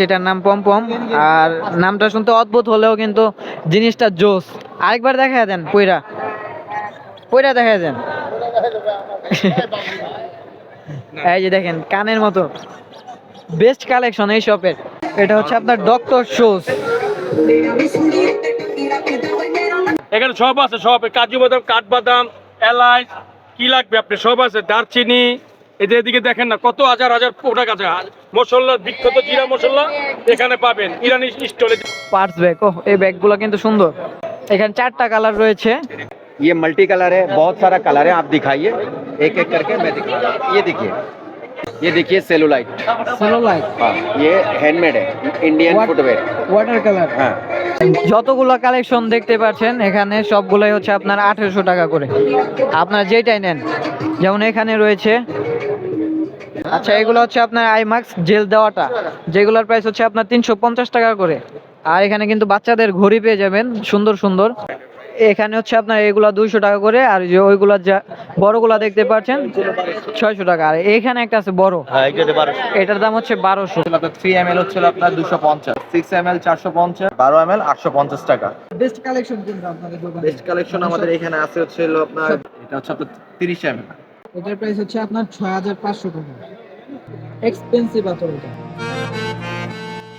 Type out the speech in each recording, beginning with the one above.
যেটার নাম পমপম, আর নামটা শুনতে অদ্ভুত হলেও কিন্তু জিনিসটা জোস। আরেকবার দেখা দেন, পইরা। পইরা দেখা দেন। এই যে দেখেন, কানের মতো। বেস্ট কালেকশন এই শপের। এটা হচ্ছে আপনার ডক্টর শুজ এখানে সব আছে, সব কাজু বাদাম কাঠবাদাম এলাচ, কি লাগবে আপনি? সব আছে। দারচিনি এদের এদিকে দেখেন না কত হাজার হাজার প্রোডাক্ট আছে আর মশলা বিখ্যাত জিরা মশলা এখানে পাবেন ইরানি স্টলে পার্স ব্যাগ ও এই ব্যাগগুলো কিন্তু সুন্দর এখানে চারটা কালার রয়েছে ये मल्टी कलर है बहुत सारा कलर है आप दिखाइए एक एक करके मैं दिखा रहा हूं। ये देखिए ये देखिए सेलुलाइट সেলোলাইট हाँ ये हैंडमेड है Indian What? Footwear water colour हाँ যতগুলো কালেকশন দেখতে পাচ্ছেন এখানে সবগুলোই হচ্ছে আপনার আঠেরোশো টাকা করে আপনার যেটাই নেন যেমন এখানে রয়েছে আচ্ছা এগুলো হচ্ছে আপনার আইমাক্স জেল দেওয়াটা। যেগুলোর প্রাইস হচ্ছে আপনার তিনশো পঞ্চাশ টাকা করে। আর এখানে কিন্তু বাচ্চাদের ঘড়ি পেয়ে যাবেন সুন্দর সুন্দর। এখানে হচ্ছে আপনার এগুলা দুইশো টাকা করে আর যে ওইগুলা যা বড়গুলা দেখতে পাচ্ছেন ছয়শো টাকা। আর এখানে একটা আছে বড়। হ্যাঁ এটার দাম হচ্ছে বারোশো। থ্রি এম এল হচ্ছিল আপনার দুশো পঞ্চাশ। সিক্স এম এল চারশো পঞ্চাশ বারো এম এল আটশো পঞ্চাশ টাকা। বেস্ট কালেকশন কিন্তু আপনাদের বেস্ট কালেকশন আমাদের এখানে আছে হচ্ছে আপনার এটা হচ্ছে আপনার তিরিশ এম এল এটার প্রাইস হচ্ছে আপনার ছয় হাজার পাঁচশো টাকা। এক্সপেন্সিভ আছে এটা।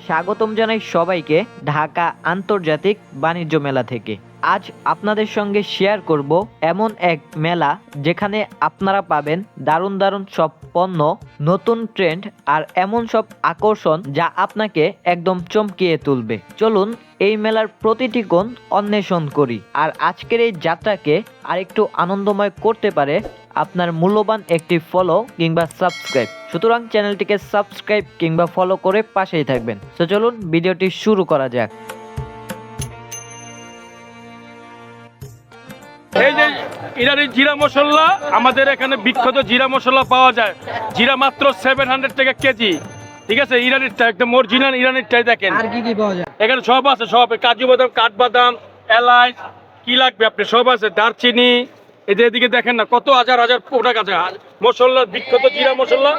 স্বাগতম জানাই সবাইকে ঢাকা আন্তর্জাতিক বাণিজ্য মেলা থেকে। আজ আপনাদের সঙ্গে শেয়ার করব এমন এক মেলা যেখানে আপনারা পাবেন দারুণ দারুণ সব পণ্য, নতুন ট্রেন্ড আর এমন সব আকর্ষণ যা আপনাকে একদম চমকিয়ে তুলবে। চলুন এই মেলার প্রতিটি কোণ অন্বেষণ করি। আর আজকের এই যাত্রাকে আরেকটু আনন্দময় করতে পারে আপনার মূল্যবান একটি ফলো কিংবা সাবস্ক্রাইব সুতরাং চ্যানেলটিকে সাবস্ক্রাইব কিংবা ফলো করে পাশেই থাকবেন। তো চলুন ভিডিওটি শুরু করা যাক। এই যে ইরানি জিরা মশলা আমাদের এখানে বিখ্যাত জিরা মশলা পাওয়া যায়। জিরা মাত্র সেভেন হান্ড্রেড টাকা কেজি। ঠিক আছে? ইরানিরটা একদম অরিজিনাল ইরানিরটাই দেখেন। আর কি কি পাওয়া যায়? এখানে সব আছে সব। কাজু বাদাম কাঠবাদাম এলাচ কি লাগবে আপনি? সব আছে। দারচিনি এদের এদিকে দেখেন না কত হাজার হাজার প্রোডাক্ট আছে। মশলা বিখ্যাত জিরা মশলা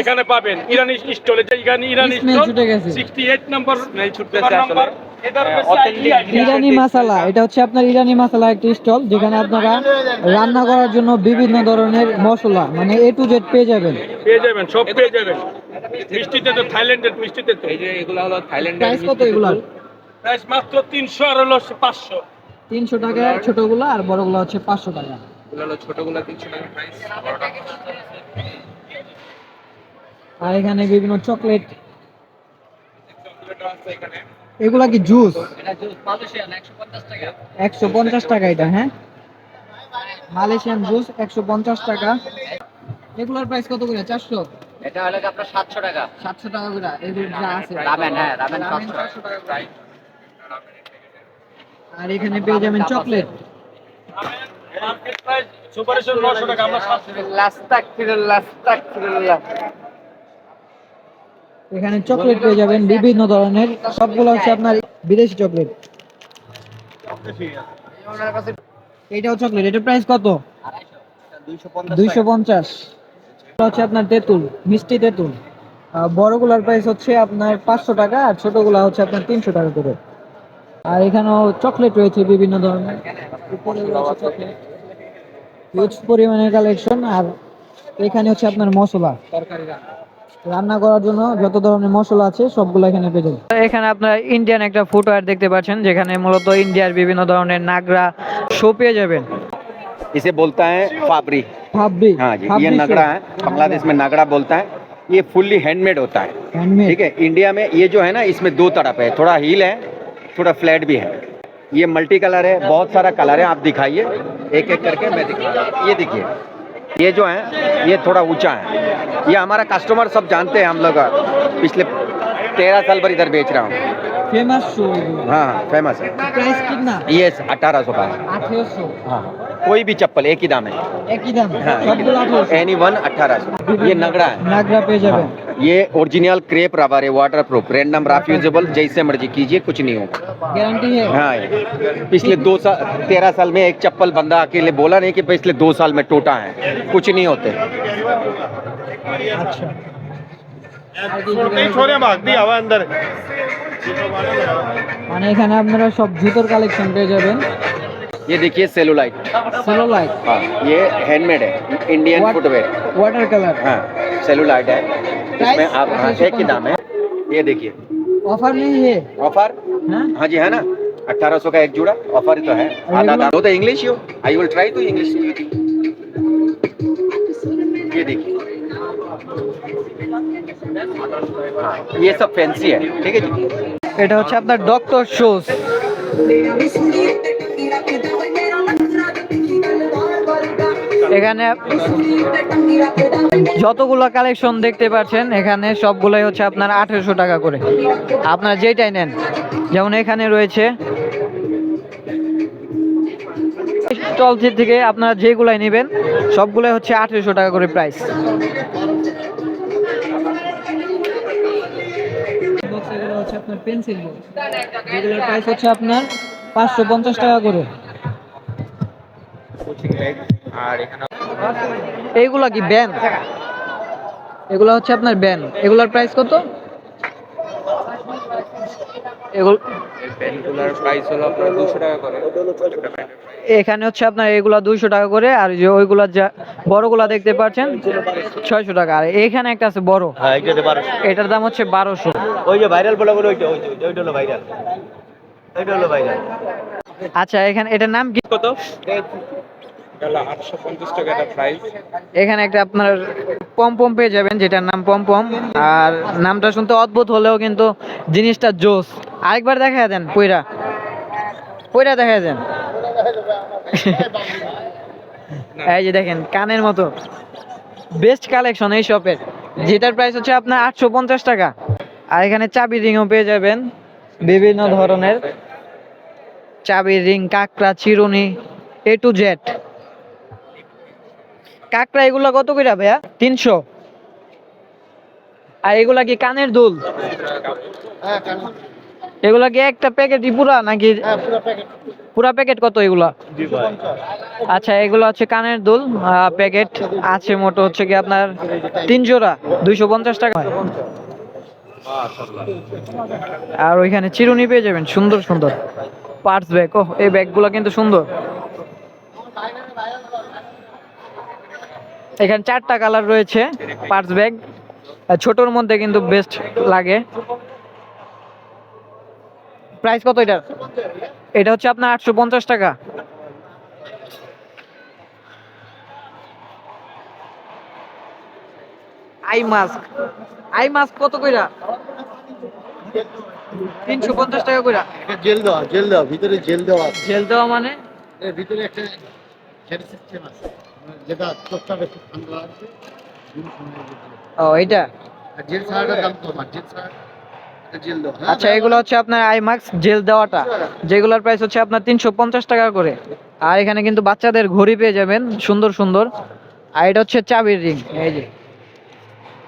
এখানে পাবেন। ইরানি স্টলে যে ইরানি ইরানি স্টল ছুটে গেছে। সিক্সটি এইট নাম্বার ছুটতেছে আসলে। ইরানি মশলা এটা হচ্ছে আপনার ইরানি মশলা একটি স্টল যেখানে আপনারা রান্না করার জন্য বিভিন্ন ধরনের মশলা মানে এ টু জেড পেয়ে যাবেন। পেয়ে যাবেন সব পেয়ে যাবেন। মিষ্টিতে তো থাইল্যান্ডের মিষ্টিতে তো। এই যে এগুলো হলো থাইল্যান্ডের প্রাইস কত প্রাইস মাত্র তিনশো আর হলো পাঁচশো। তিনশো টাকা ছোটগুলো আর বড়গুলো হচ্ছে পাঁচশো টাকা। এগুলো হলো ছোটগুলো তিনশো টাকা প্রাইস আর এখানে বিভিন্ন চকলেট এগুলা কি জুস একশো পঞ্চাশ টাকা। এটা হ্যাঁ? মালয়েশিয়ান জুস একশো পঞ্চাশ টাকা। এগুলোর প্রাইস কত করে? চারশো? এটা হলো আপনার সাতশো টাকা। সাতশো টাকা করে। এগুলো যা আছে। রামেন হ্যাঁ রামেন রামেন সাতশো টাকা। আর এখানে পেয়ে যাবেন চকলেট মার্কেট প্রাইস সুপারিশের নশো টাকা আমরা সাতশো লাস্তাক ফিরুল্লাহ লাস্তাক ফিরুল্লাহ এখানে চকলেট পেয়ে যাবেন, বিভিন্ন ধরনের। সবগুলো হচ্ছে আপনার বিদেশি চকলেট এইটাও চকলেট এটার প্রাইস কত? দুইশো পঞ্চাশ। হচ্ছে আপনার তেঁতুল, মিষ্টি তেঁতুল। বড়গুলার প্রাইস হচ্ছে আপনার পাঁচশো টাকা আর ছোটগুলা হচ্ছে আপনার তিনশো টাকা করে। আর এখানেও চকলেট রয়েছে বিভিন্ন ধরনের। উপরে হিউজ পরিমাণের কালেকশন আর এখানে হচ্ছে আপনার মশলা। রান্না করার জন্য যত ধরনের মশলা আছে সবগুলো এখানে পেয়ে যাবেন এখানে আপনার ইন্ডিয়ান একটা ফুটওয়্যার দেখতে পাচ্ছেন যেখানে মূলত ইন্ডিয়ার বিভিন্ন ধরনের নাগরা শো পেয়ে যাবেন इसे बोलता है फाबरी ফাব্রি हाँ जी ये नगड़ा है बांग्लादेश में नगड़ा बोलता है ये फुल्ली हैंडमेड होता है হ্যান্ডমেড ठीक है इंडिया में ये जो है ना इसमें दो तरफ है थोड़ा हील है थोड़ा फ्लैट भी है ये मल्टी कलर है बहुत सारा कलर है आप दिखाइए एक एक करके मैं दिखा रहा हूं। ये देखिए ये जो है ये थोड़ा ऊँचा है। ये हमारा कस्टमर सब जानते हैं हम लोग। पिछले तेरह साल भर इधर बेच रहा हूँ। फ़ेमस हाँ हाँ फ़ेमस है। प्राइस कितना? ये अठारह सौ का अठारह सौ। हाँ। कोई भी चप्पल एक ही दाम है একই দাম हाँ সবগুলো আঠেরোশো एनी वन अठारह सौ ये नगड़ा है নাগরা পেয়ে যাবেন हाँ, ये ओरिजिनल क्रेप रबर है waterproof random rough usable जैसे मर्जी कीजिए कुछ नहीं होगा গ্যারান্টি है हाँ ये पिछले दो साल तेरह साल में एक चप्पल बंदा अकेले बोला नहीं कि पिछले दो साल में टूटा है कुछ नहीं होते আচ্ছা মানে এখানে আপনারা সব জুতোর কালেকশন পেয়ে যাবেন ये देखिए सेलुलाइट সেলোলাইট हाँ ये हैंडमेड है इंडियन फुटवेयर ওয়াটার কালার हाँ सेलुलाइट है इसमें आप हाँ, एक ही दाम है ये देखिए অফার নেই হে ऑफर হ্যাঁ हाँ जी है ना अठारह सौ का एक जोड़ा ऑफर ही तो है आधा दाम वो तो इंग्लिश ही हो I will try to English ये देखिए हाँ, ये सब फैंसी है ठीक है जी এটা হচ্ছে আপনার ডক্টর শুজ এখানে যতগুলো কালেকশন দেখতে পাচ্ছেন, এখানে সবগুলোই হচ্ছে আপনার আঠেরোশো টাকা করে। আপনারা যেটাই নেন, যেমন এখানে রয়েছে, স্টল থেকে আপনারা যেগুলাই নেবেন, সবগুলাই হচ্ছে আঠেরোশো টাকা করে প্রাইস প্রাইস হচ্ছে আপনার পাঁচশো পঞ্চাশ টাকা করে। এইগুলা কি ব্যান? এগুলো হচ্ছে আপনার ব্যান। এগুলোর প্রাইস কত? এখানে হচ্ছে আপনার এগুলা দুইশো টাকা করে আর যে ওইগুলা যা বড়গুলা দেখতে পাচ্ছেন ছয়শো টাকা। আর এখানে একটা আছে বড়। এটার দাম হচ্ছে বারোশো। ওই যে ভাইরাল বলে বলে ওইটা ওইটা ওইটা হলো ভাইরাল ওইটা হলো ভাইরাল আচ্ছা এখানে এটার নাম কি? কত? এখানে একটা আপনার পম পম পেয়ে যাবেন যেটার নাম পম পম। আর নামটা শুনতে অদ্ভুত হলেও কিন্তু জিনিসটা জোস। আরেকবার দেখা দেন পইরা। পইরা দেখা দেন। এই যে দেখেন কানের মতো। বেস্ট কালেকশন এই শপের যেটার প্রাইস হচ্ছে আপনার আটশো পঞ্চাশ টাকা। আর এখানে চাবি রিংও পেয়ে যাবেন। বিভিন্ন ধরনের। চাবি রিং কাকড়া চিরুনি এ টু জেড কাকড়া এগুলো কত করে ভাইয়া? তিনশো। আর এগুলা কি কানের দুল? এগুলা কি একটা প্যাকেটই পুরা নাকি পুরা প্যাকেট কত এগুলা? আচ্ছা এগুলো হচ্ছে কানের দুল প্যাকেট। আছে মোটো হচ্ছে কি আপনার তিন জোড়া, দুইশো পঞ্চাশ টাকা। আর ওইখানে চিরুনি পেয়ে যাবেন, সুন্দর সুন্দর। পার্স ব্যাগ ও এই ব্যাগগুলো কিন্তু সুন্দর। এখানে চারটা কালার রয়েছে পার্স ব্যাগ। ছোটর মধ্যে কিন্তু বেস্ট লাগে। প্রাইস কত এটার? এটা হচ্ছে আপনার আটশো পঞ্চাশ টাকা। Eye mask. আই মাস্ক কত কইরা? তিনশো পঞ্চাশ টাকা কইরা। জেল দেওয়া জেল দেওয়া ভিতরে জেল দেওয়া জেল দেওয়া মানে? ভিতরে একটা সিস্টেম আছে। যেটা ঠান্ডা লাগছে ও এটা জেল ছাড়াটার দাম কম জেল ছাড়া হ্যাঁ, আচ্ছা এগুলো হচ্ছে আপনার জেল দেওয়াটা। যেগুলোর প্রাইস হচ্ছে আপনার তিনশো পঞ্চাশ টাকা করে। আর এখানে কিন্তু বাচ্চাদের ঘড়ি পেয়ে যাবেন সুন্দর সুন্দর। আর এটা হচ্ছে চাবির রিং এই যে।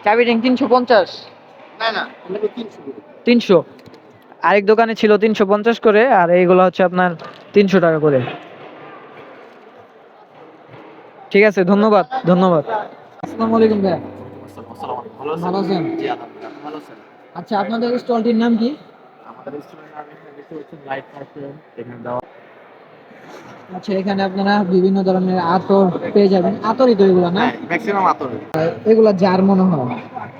চাবির রিং তিনশো পঞ্চাশ। তিনশো। আরেক দোকানে ছিল তিনশো পঞ্চাশ করে আর এইগুলো হচ্ছে আপনার তিনশো টাকা করে। ঠিক আছে ধন্যবাদ ধন্যবাদ। আসসালামু আলাইকুম ভাইয়া ভালো আছেন? আচ্ছা আপনাদের স্টলটির নাম কি? আচ্ছা এখানে আপনারা বিভিন্ন ধরনের আতর পেয়ে যাবেন। আতরই তো এগুলো না? ম্যাক্সিমাম আতর। এগুলো যার মনে হয়?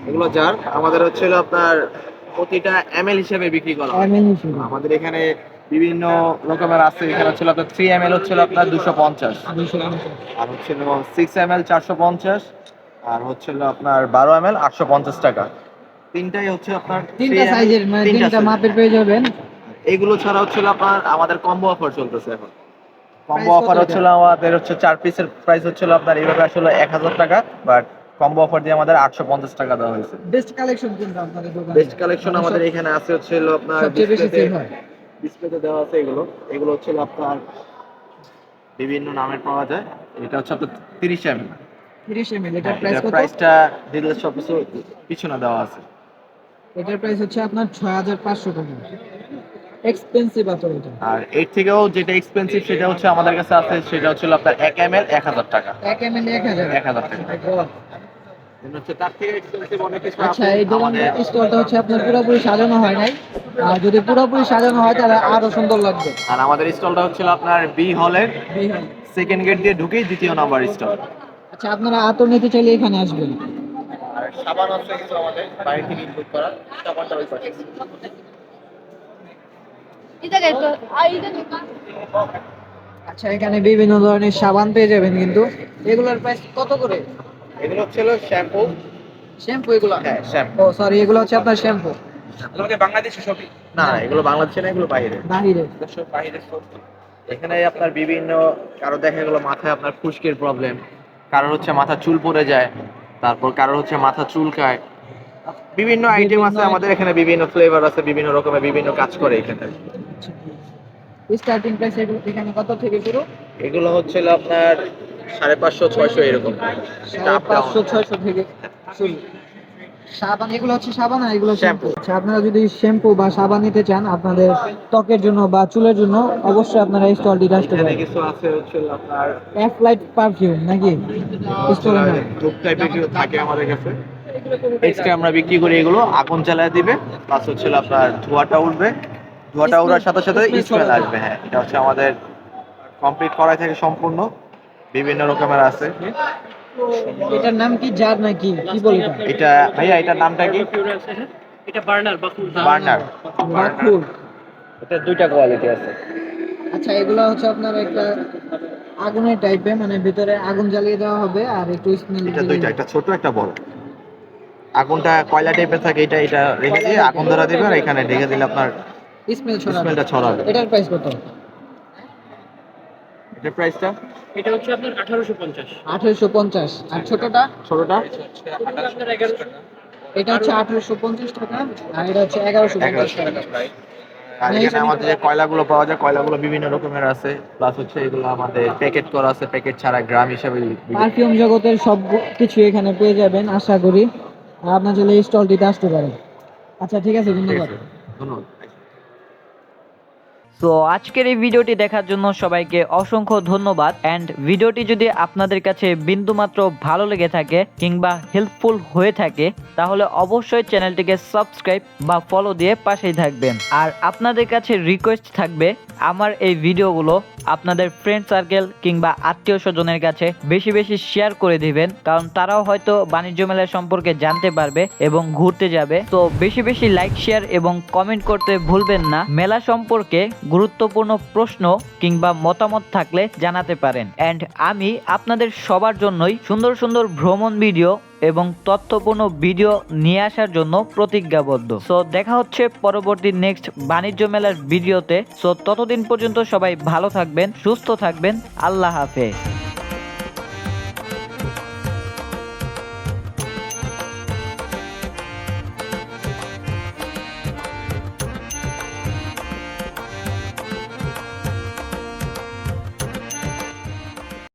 এগুলো যার। আমাদের হচ্ছে আপনার প্রতিটা এমএল হিসেবে বিক্রি করা হয়। এমএন হিসেবে। আমাদের এখানে বিভিন্ন রকমের আছে। এখানে হচ্ছে আপনার থ্রি এম এল হচ্ছে আপনার দুশো পঞ্চাশ। আর হচ্ছে সিক্স এম এল চারশো পঞ্চাশ। আর হচ্ছে হলো আপনার বারো এম এল আটশো পঞ্চাশ টাকা। তিনটাই হচ্ছে আপনার 3 তিনটা সাইজের মানে তিনটা মাপের পেয়ে যাবেন। এইগুলো ছাড়া হচ্ছে হলো আপনার আমাদের কম্বো অফার চলতেছে এখন। কম্বো অফার এটা? হচ্ছে আমাদের হচ্ছে চার পিসের প্রাইস হচ্ছিল আপনার এইভাবে আসলে এক হাজার টাকা। বাট কম্বো অফার দিয়ে আমাদের আটশো পঞ্চাশ টাকা দেওয়া হয়েছে। বেস্ট কালেকশন কোনটা আপনাদের দোকানে? বেস্ট কালেকশন আমাদের এখানে আছে হচ্ছে আপনার সবচেয়ে বেশি সেল হয়। ডিসপ্লেতে দেওয়া আছে এগুলো। এগুলো হচ্ছে আপনার বিভিন্ন নামের পাওয়া যায়। এটা হচ্ছে আপনার তিরিশ এম 30 ml এটার প্রাইস কত? প্রাইসটা ডিটেলস সব কিছু পিছনে দেওয়া আছে। এটার প্রাইস হচ্ছে আপনার 6500 টাকা। এক্সপেন্সিভ আতর এটা। আর এর থেকেও যেটা এক্সপেন্সিভ সেটা হচ্ছে আমাদের কাছে আছে সেটা হচ্ছে আপনার এক এম এল এক হাজার টাকা। 1 ml 1000 এক হাজার। টাকা। Then হচ্ছে আচ্ছা এই দোকান স্টলটা হচ্ছে আপনার পুরোপুরি সাজানো হয় নাই। আর যদি পুরোপুরি সাজানো হয় তাহলে আরও সুন্দর লাগবে। আর আমাদের স্টলটা হচ্ছিল আপনার বি হলের বিহার। সেকেন্ড গেট দিয়ে ঢুকেই দ্বিতীয় নাম্বার স্টল। আচ্ছা আপনারা আতর নিতে চাইলে এখানে আসবেন। আর সাবান আছে কিছু আমাদের বাইরে থেকে ইনপুট করা সাবানটা ওই পাশে। আচ্ছা এখানে বিভিন্ন ধরনের সাবান পেয়ে যাবেন কিন্তু। এগুলোর প্রাইস কত করে? এগুলো হচ্ছিল শ্যাম্পু। শ্যাম্পু এগুলো? হ্যাঁ শ্যাম্পু। ও সরি এগুলো হচ্ছে আপনার শ্যাম্পু। আমাদের বাংলাদেশে সবই? না না, এগুলো বাংলাদেশে না এগুলো বাইরে। বাহিরে সব বাইরে সব এখানে আপনার বিভিন্ন কারও দেখা গেলো মাথায় আপনার খুশকির প্রবলেম কারোর হচ্ছে মাথা চুল পড়ে যায় তারপর কারোর হচ্ছে মাথা চুলকায় বিভিন্ন আইটেম আছে আমাদের এখানে বিভিন্ন ফ্লেভার আছে বিভিন্ন রকমের বিভিন্ন কাজ করে এখানে। স্টার্টিং প্রাইস এখানে কত থেকে শুরু? এগুলো হচ্ছে আপনার সাড়ে পাঁচশো ছয়শো এরকম। পাঁচশো ছয়শো থেকে শুরু। সাবান এগুলো হচ্ছে সাবান আর এগুলো শ্যাম্পু আচ্ছা আপনারা যদি শ্যাম্পু বা সাবান নিতে চান আপনাদের ত্বকের জন্য বা চুলের জন্য অবশ্যই আপনারা এই স্টলটি আসতে এখানে পারেন কিছু আছে হচ্ছে আপনার এফ লাইট পারফিউম নাকি স্টোরের নাম ধূপ টাইপের কিছু থাকে আমাদের কাছে। এক্সট্রা আমরা বিক্রি করি এগুলো আগুন চালায় দিবে প্লাস হচ্ছে আপনার ধোঁয়াটা উঠবে। ধোঁয়াটা ওঠার সাথে সাথে স্মেল আসবে হ্যাঁ। এটা হচ্ছে আমাদের কমপ্লিট করাই থাকে সম্পূর্ণ। বিভিন্ন রকমের আছে। এটার নাম কি? জার নাকি কি? বলি এটা? ভাইয়া এটার নামটা কি? এটা বার্নার বাকুল বার্নার। বাকুর। এটা দুইটা কোয়ালিটি আছে। আচ্ছা এগুলো হচ্ছে আপনার একটা আগুনের টাইপের মানে ভিতরে আগুন জ্বালিয়ে দেওয়া হবে আর একটু স্মেল এটা দুইটা একটা ছোট একটা বড়। আগুনটা কয়লা টাইপের থাকে এটা এটা রেখে দিয়ে আগুন ধরা দিবে আর এখানে ঢেকে দিলে আপনার স্মেল ছড়াবে। স্মেলটা ছড়াবে। এটার প্রাইস কত? এটার প্রাইসটা এটা হচ্ছে আপনার আঠারোশো পঞ্চাশ। আঠেরোশো পঞ্চাশ। আর ছোটটা? ছোটটা? আপনার এটা হচ্ছে আঠেরোশো পঞ্চাশ টাকা আর এটা হচ্ছে এগারোশো পঞ্চাশ এগারোশো টাকা টাকা আর এখানে আমাদের যে কয়লাগুলো পাওয়া যায় কয়লাগুলো বিভিন্ন রকমের আছে। প্লাস হচ্ছে এগুলো আমাদের প্যাকেট করা আছে প্যাকেট ছাড়া গ্রাম হিসেবে পারফিউম জগতের সব কিছু এখানে পেয়ে যাবেন আশা করি। আর আপনার চলে এই স্টলটিতে আসতে পারেন। আচ্ছা ঠিক আছে ধন্যবাদ আছে। ধন্যবাদ। তো আজকের এই ভিডিওটি দেখার জন্য সবাইকে অসংখ্য ধন্যবাদ। অ্যান্ড ভিডিওটি যদি আপনাদের কাছে বিন্দুমাত্র ভালো লেগে থাকে কিংবা হেল্পফুল হয়ে থাকে, তাহলে অবশ্যই চ্যানেলটিকে সাবস্ক্রাইব বা ফলো দিয়ে পাশেই থাকবেন। আর আপনাদের কাছে রিকোয়েস্ট থাকবে, আমার এই ভিডিওগুলো আপনাদের ফ্রেন্ড সার্কেল কিংবা আত্মীয় স্বজনের কাছে বেশি বেশি শেয়ার করে দিবেন, কারণ তারাও হয়তো বাণিজ্য মেলা সম্পর্কে জানতে পারবে এবং ঘুরতে যাবে। তো বেশি বেশি লাইক শেয়ার এবং কমেন্ট করতে ভুলবেন না। মেলা সম্পর্কে গুরুত্বপূর্ণ প্রশ্ন কিংবা মতামত থাকলে জানাতে পারেন। অ্যান্ড আমি আপনাদের সবার জন্যই সুন্দর সুন্দর ভ্রমণ ভিডিও এবং তথ্যপূর্ণ ভিডিও নিয়ে আসার জন্য প্রতিজ্ঞাবদ্ধ। সো দেখা হচ্ছে পরবর্তী নেক্সট বাণিজ্য মেলার ভিডিওতে। সো ততদিন পর্যন্ত সবাই ভালো থাকবেন, সুস্থ থাকবেন। আল্লাহ হাফেজ।